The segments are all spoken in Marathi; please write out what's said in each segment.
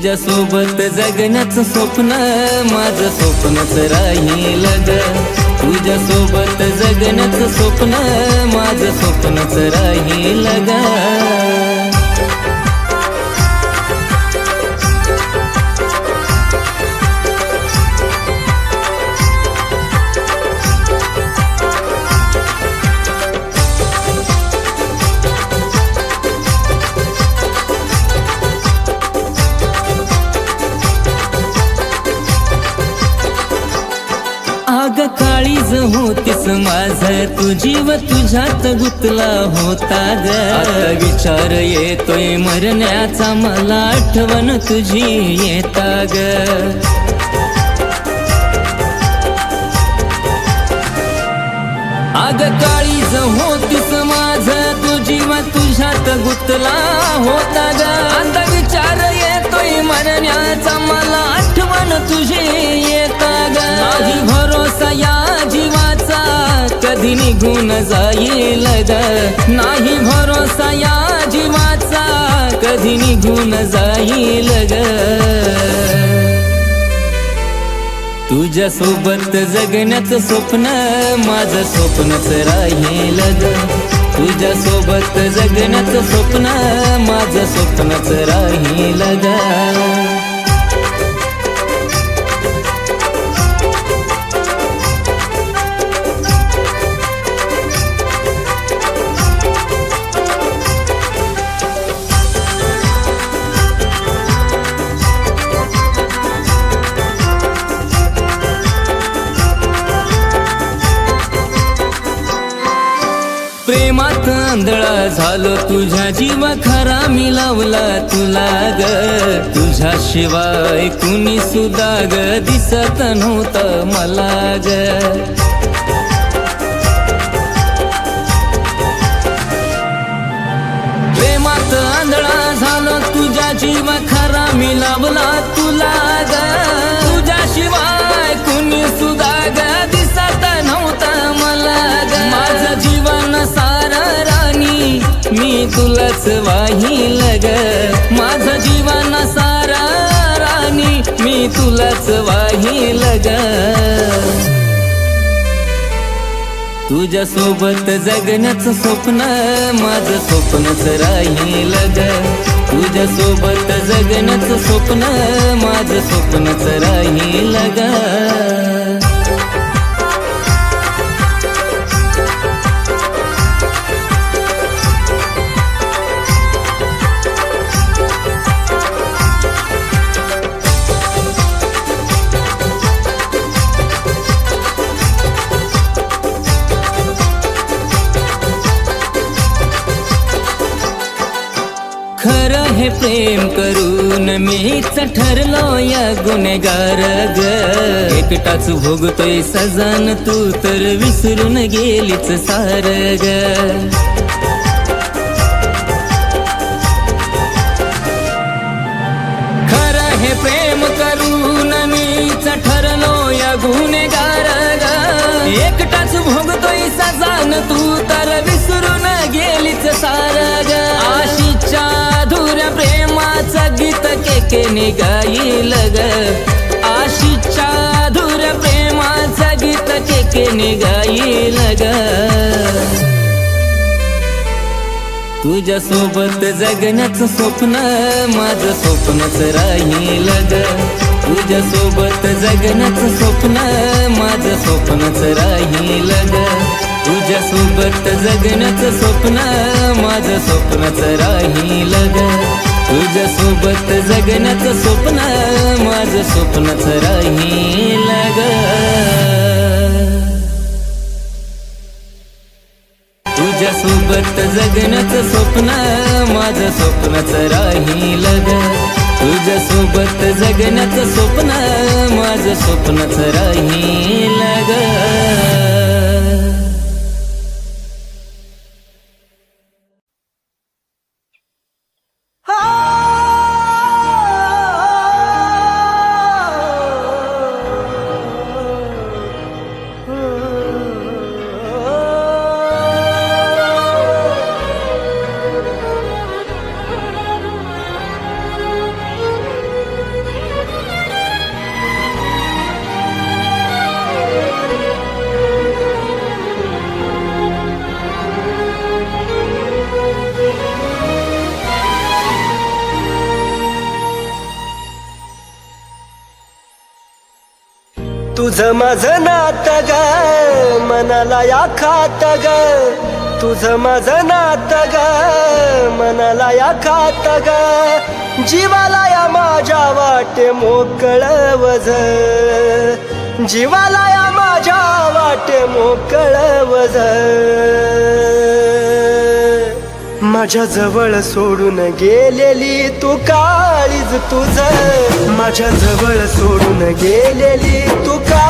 तुझ्या सोबत जगण्याचं स्वप्न माझं स्वप्नच राहील ग. तुझ्या सोबत जगण्याचं स्वप्न माझं स्वप्नच राहील ग. माझ तू जीव तुझ्यात गुतला होता ग. विचार येतोय मरण्याचा मला आठवण तुझी येता ग. आग काळीज होतीस माझ तू जीव तुझ्यात गुतला होता ग. आता विचार येतोय मरण्याचा मला आठवण तुझी येता ग. भरोसा या कधी निघून जाईल ग नाही भरोसा या जीवाचा कधी निघून जाईल ग तुझ्या सोबत जगण्याचं स्वप्न माझं स्वप्नच राहील ग तुझ्या सोबत जगण्याचं स्वप्न माझं स्वप्नच राहील ग आलो तुझ्या जीव खरा मिळवला तुला ग. तुझ्या शिवाय कुणी सुद्धा ग दिसत नव्हतं मला ग. प्रेमात आंधळा झालो तुझ्या जीव खरा मिळवला तुला ग. तुझ्या शिवाय कुणी सुद्धा ग मी तुलाच वाहील ग. माझं जीवन सारा राणी मी तुलाच वाहील ग. तुझ्या सोबत जगण्याचं स्वप्न माझं स्वप्नच राहील ग. तुझ्या सोबत जगण्याच स्वप्न माझं स्वप्नच राहील ग. हे प्रेम करून. मीच ठरलो या गुन्हेगार ग. एकटाच भोगतोय सजान तू तर विसरून गेलीच सार ग. खरं हे प्रेम करून. मीच ठरलो या गुन्हेगार ग. एकटाच भोगतोय सजान तू तर विसरून गेलीच सार ग. आशी केके निगाईल ग आशीच्या धुर प्रेमाचं गीत केके निगाईल ग तुझ्या सोबत जगण्याचं स्वप्न माझं स्वप्नच राहील ग तुझ्या सोबत जगण्याचं स्वप्न माझं स्वप्नच राहील ग तुझ्या सोबत जगण्याचं स्वप्न माझं स्वप्नच राहील ग तुझ्या सोबत जगण्याच स्वप्न माझ स्वप्नच राहील ग. तुझ्या सोबत जगण्याचं स्वप्न माझं स्वप्नच राहील ग. तुझ्या सोबत जगण्याच स्वप्न माझ स्वप्नच राहील ग. तुझं माझं नात ग मनाला या खात ग. तुझं माझं नात ग मनाला या खात ग. जीवाला या माझ्या वाटे मोकळ वज. जीवाला या माझ्या वाटे मोकळ वज. माझ्या जवळ सोडून गेलेली तू काळीज तुझ. माझ्या जवळ सोडून गेलेली तू का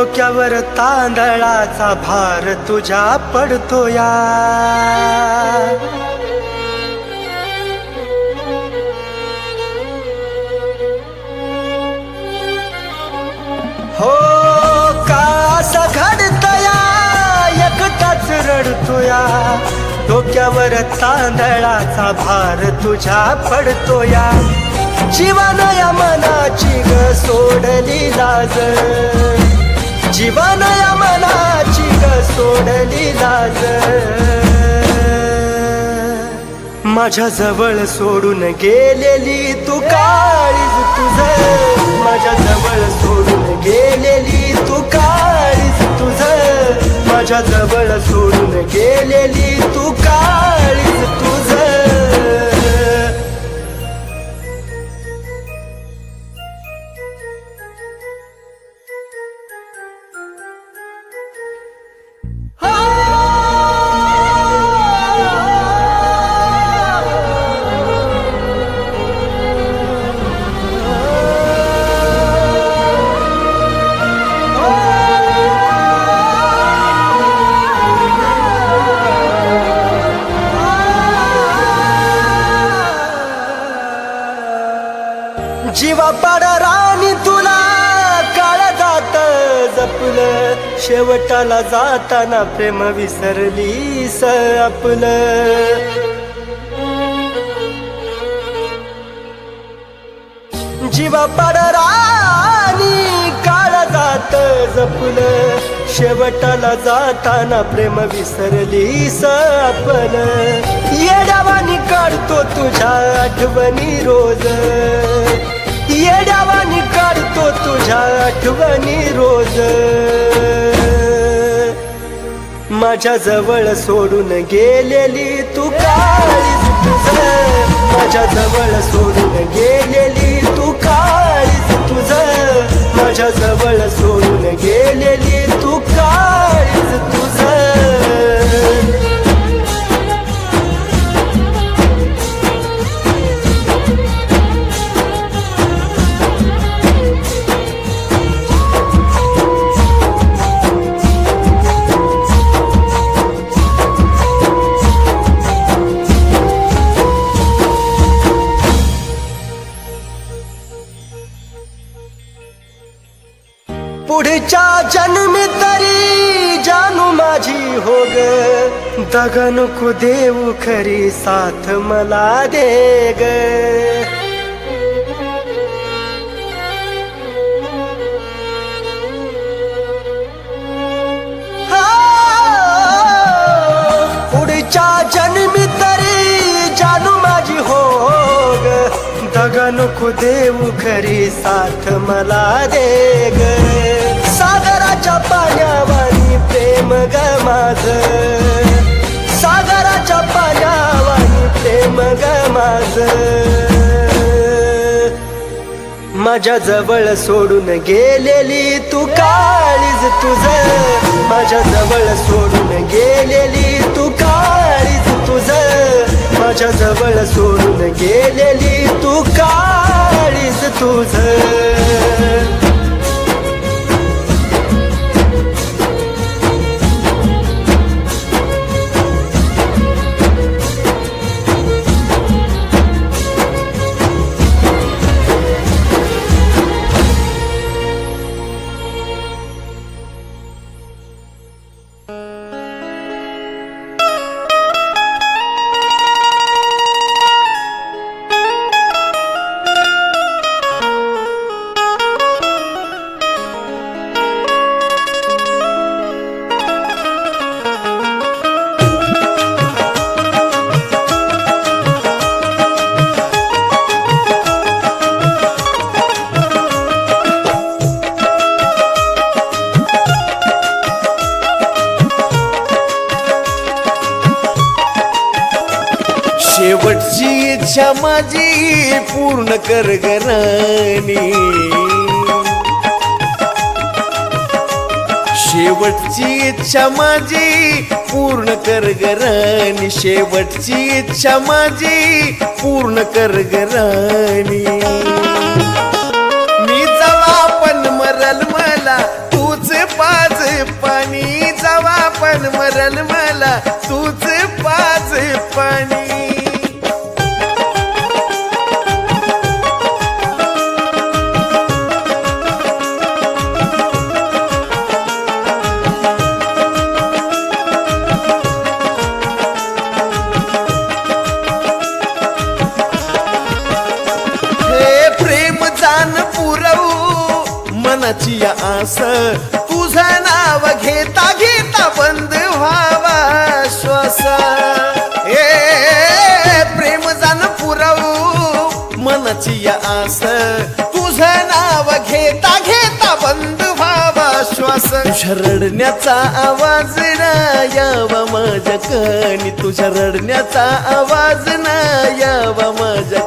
डोक्यावर तांदळाचा भार तुझ्या पडतोया हो का घडतया एकटाच रडतोया डोक्यावर तांदळाचा भार तुझ्या पडतोया जीवानया मनाची ग सोडली लाज. जीवानया मनाची ग सोडली लाज माझ्या जवळ सोडून गेलेली तू काळीज तुझ. माझ्या जवळ सोडून गेलेली तू काळीज तुझ. माझ्या जवळ सोडून गेलेली जाताना प्रेम विसरली स आपलं. जीवा पाड राणी काळ जात जपलं. शेवटाला जाताना प्रेम विसरलीस आपण येड्यावानी काढतो तुझ्या आठवणी रोज. येड्यावानी काढतो तुझ्या आठवणी रोज. माझ्या जवळ सोडून गेलेली तू काळीज तुझ. माझ्या जवळ सोडून गेलेली तू काळीज तुझ. माझ्या जवळ सोडून गेलेली तू काळीज तुझ. ग दगन देऊ खरी साथ मला दे ग पुढच्या जन्मी तरी जानू माझी हो ग दगन को देऊ खरी साथ मला दे ग सागराच्या पाण्यावानी प्रेम ग माझ। सागराच्या पाण्यावानी प्रेम ग माझ. माझ्या जवळ सोडून गेलेली तू काळीज तुझ. माझ्या जवळ सोडून गेलेली तू काळीज तुझ. माझ्या जवळ सोडून गेलेली तू काळीज तुझ. माझी पूर्ण कर घराणी शेवटची इच्छा माझी पूर्ण कर घराणी शेवटची इच्छा माझी पूर्ण कर घराणी मी जवा पण मरल मला तूच पाच पाणी. जवा पण मरल मला तूच पाच पाणी. स तुझं नाव घेता घेता बंद व्हावा श्वास. ए प्रेम जाण पुरवू मनची आस. तुझं नाव घेता घेता बंद व्हावा श्वास. तुझ्या रडण्याचा आवाज ना यावा माझ्या कणी तुझ्या रडण्याचा आवाज ना यावा माझ्या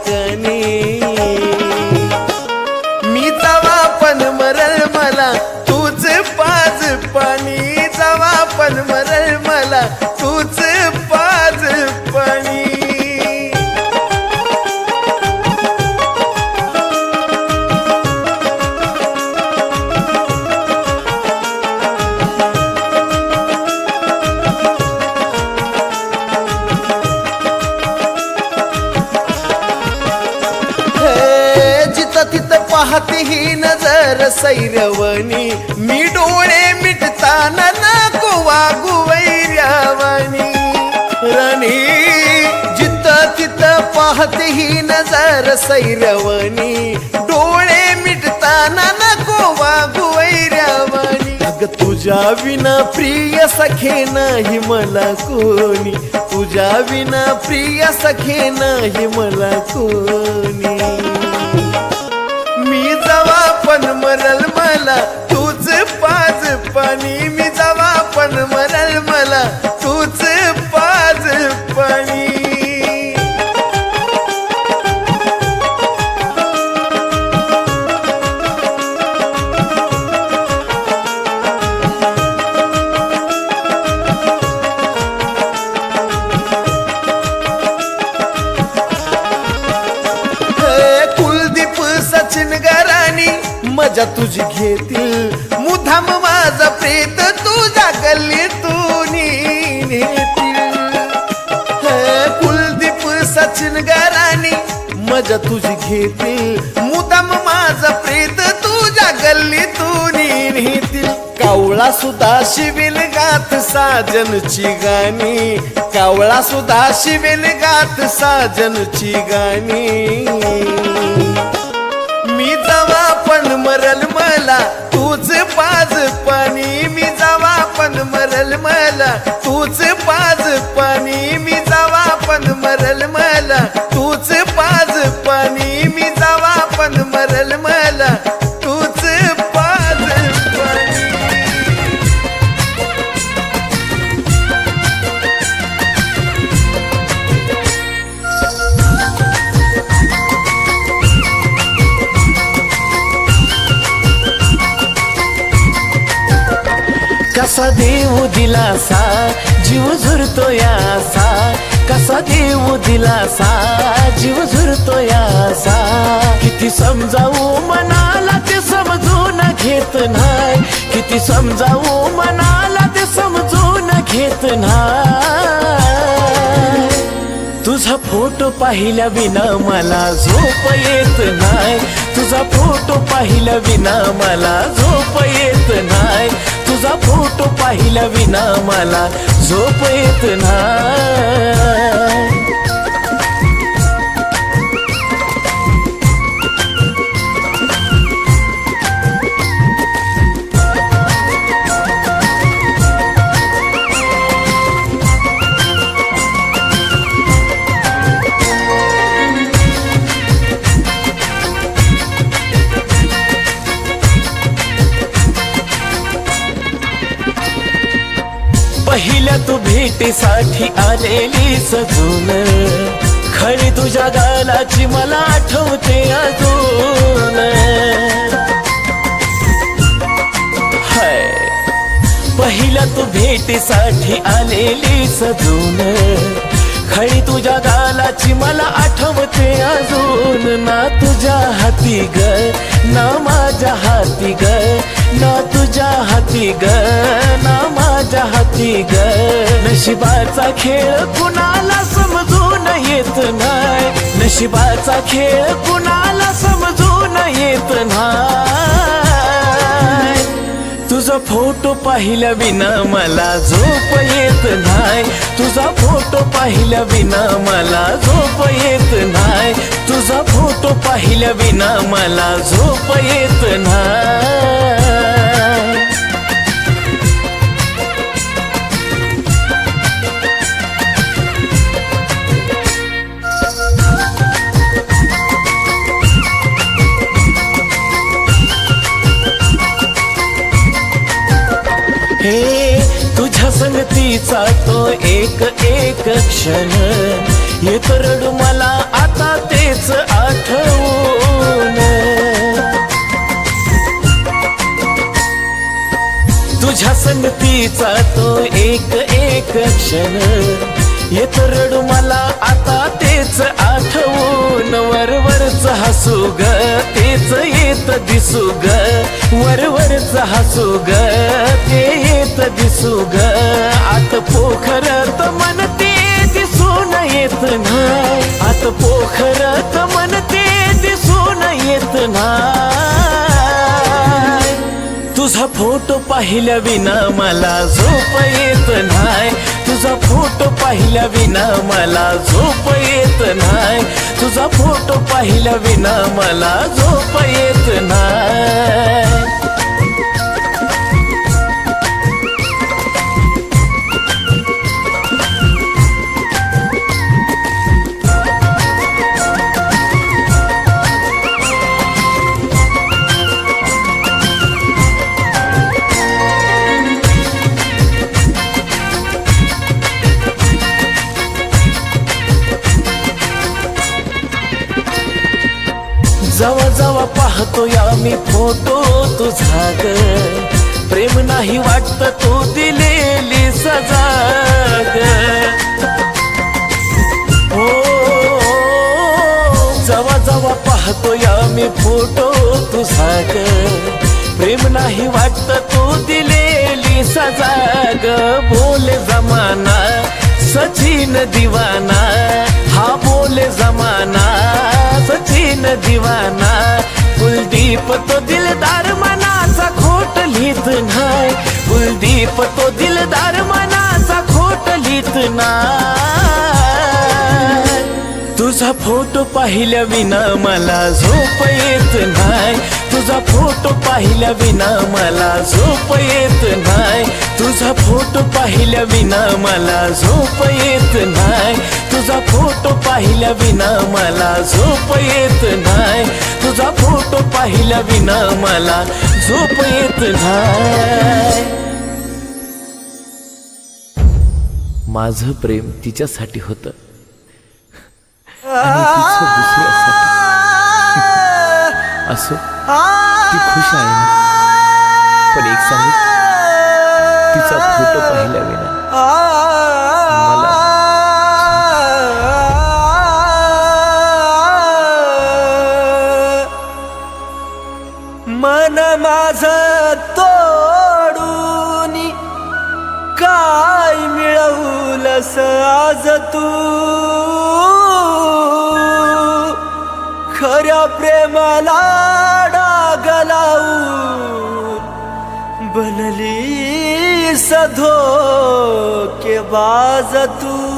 पाहते ही नजर सैरवणी मी डोळे मिटताना नको वागू वैर्यावानी राणी जिथं तिथं पाहते ही नजर सैरवणी डोळे मिटताना नको वागू वैर्यावानी अग तुझ्या विना प्रिय सखे नाही मला कोणी. तुझ्या विना प्रिय सखे नाही मला कोणी. मरल मला तूच पाच पाणी मी जावा पण तुझी घेतील. मुधाम माझा प्रेत तुझ्या गल्लीतून नेतील कुलदीप सचिन गराणी मजा तुझी घेतील. मुदाम माझा प्रेत तुझ्या गल्लीतून नेतील कावळा सुद्धा शिवेल गात साजनची गाणी. कावळा सुद्धा शिवेल गात साजनची गाणी. मरल मला तूच पाच पाणी मी जावा पण मरल मला तूच पा दिलासा जीव झुरतो यासा कसा देऊ दिलासा जीव झुरतो यासा किती समजावू मनाला ते समजून घेत नाही. किती समजावू मनाला ते समजून घेत नाही. तुझा फोटो पाहिल्या विना मला झोप येत नाही. तुझा फोटो पाहिल्या विना मला झोप येत नाही. तुझा फोटो पाहिला विना मला झोप येत नाही. भेटीसाठी आलेली सजून. खरी तुझ्या गालाची मला आठवते अजून. हाय. पहिल्या तू भेटीसाठी आलेली सजून. खळी तुझ्या गालाची मला आठवते अजून. ना तुझ्या हाती ग ना माझ्या हाती ग ना तुझ्या हाती ग ना माझ्या हाती ग. नशिबाचा खेळ कुणाला समजून येत नाही. नशिबाचा खेळ कुणाला समजून येत नाही. तुझा फोटो पाहिल्या विना मला झोप येत नाही. तुझा फोटो पाहिल्या विना मला झोप येत नाही. तुझा फोटो पाहिल्या विना मला झोप येत नाही. हे तुझ्या संगतीचा तो एक एक क्षण. येत रडू मला आता तेच आठवून. तुझ्या संगतीचा तो एक एक क्षण. येत रडू मला आता तेच आठवून. वरवरच हसू ग तेच येत दिसू ग. वरवरच हसू ग ते येत दिसू ग. आत पोखरत मन येत नाही आता पोखरत मन ते दिसून येत नाही तुझा फोटो पाहिल्या विना मला झोप येत नाही. तुझा फोटो पाहिल्या विना मला झोप येत नाही. तुझा फोटो पाहिल्या विना मला झोप येत नाही. जवा जवा पाहतो या मी फोटो तुझा ग प्रेम नाही वाटत तू दिलेली सजा ग हो जवा जवा पाहतो या मी फोटो तुझा ग प्रेम नाही वाटत तू दिलेली सजा ग बोले जमाना सचिन दिवाना. हा बोले जमाना दीन दिवाना कुलदीप तो दिलदार मनाचा खोट लिहित नाही. कुलदीप तो दिलदार मनाचा खोट लिहित नाही. तुझा फोटो पाहिल्या विना मला झोप येत नाही. तुझा फोटो पाहिल्या विना मला झोप येत नाही. तुझा फोटो पाहिल्या विना मला झोप येत नाही. तुझा फोटो पाहिल्या विना मला झोप येत नाही. तुझा फोटो पाहिल्या विना मला झोप येत नाही. माझं प्रेम तिच्यासाठी होतं. असो ती खुश आहे ना? पण एक सांगू तिचा फोटो पाहिल्या विना. कस आज तू. खऱ्या प्रेमाला गलाऊ बनली सधो के बाज तू.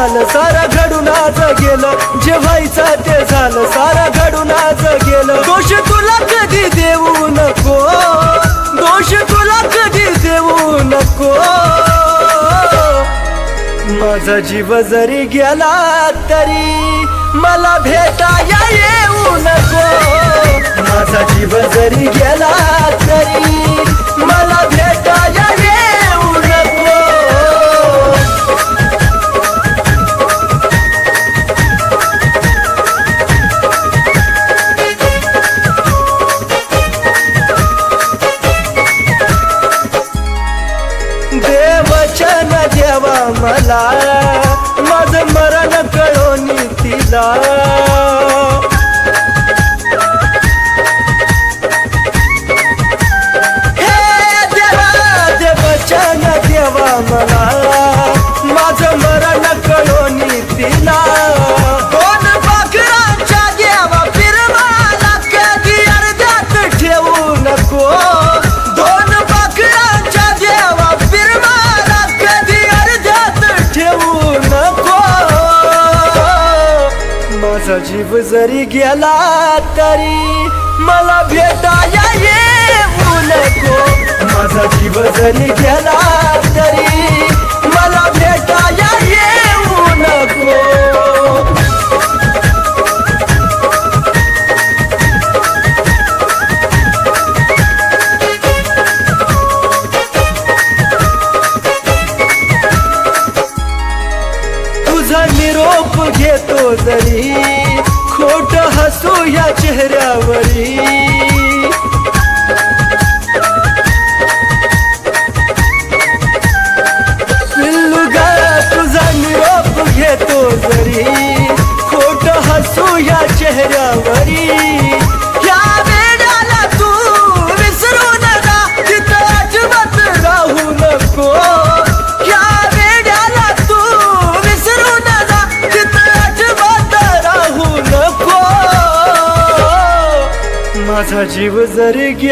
झालं सारा घडून आज गेलं. जे व्हायचं ते झालं सारा घडून आज गेलं. दोष तुला कधी देऊ नको? दोष तुला कधी देऊ नको? माझा जीव जरी गेला तरी मला भेटाया येऊ नको. माझा जीव जरी गेला तरी मला भेटा मला. माझं मरण कळोनी तिला. 我你天呐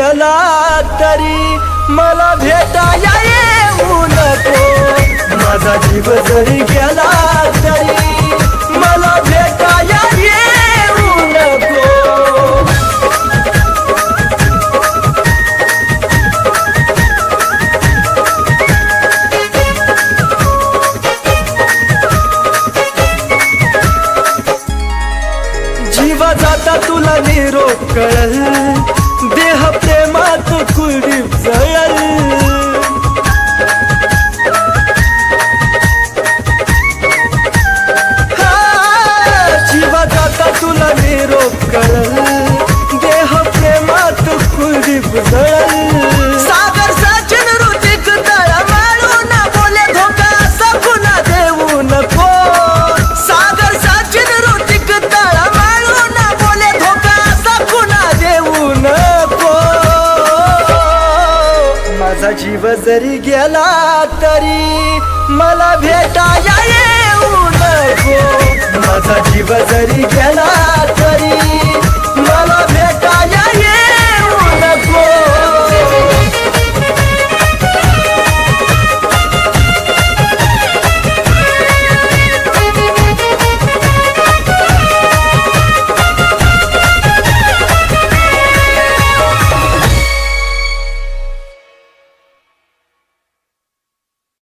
गेला तरी मला भेटा येऊ नको माझा जीव जरी गेला तरी मला भेटा ये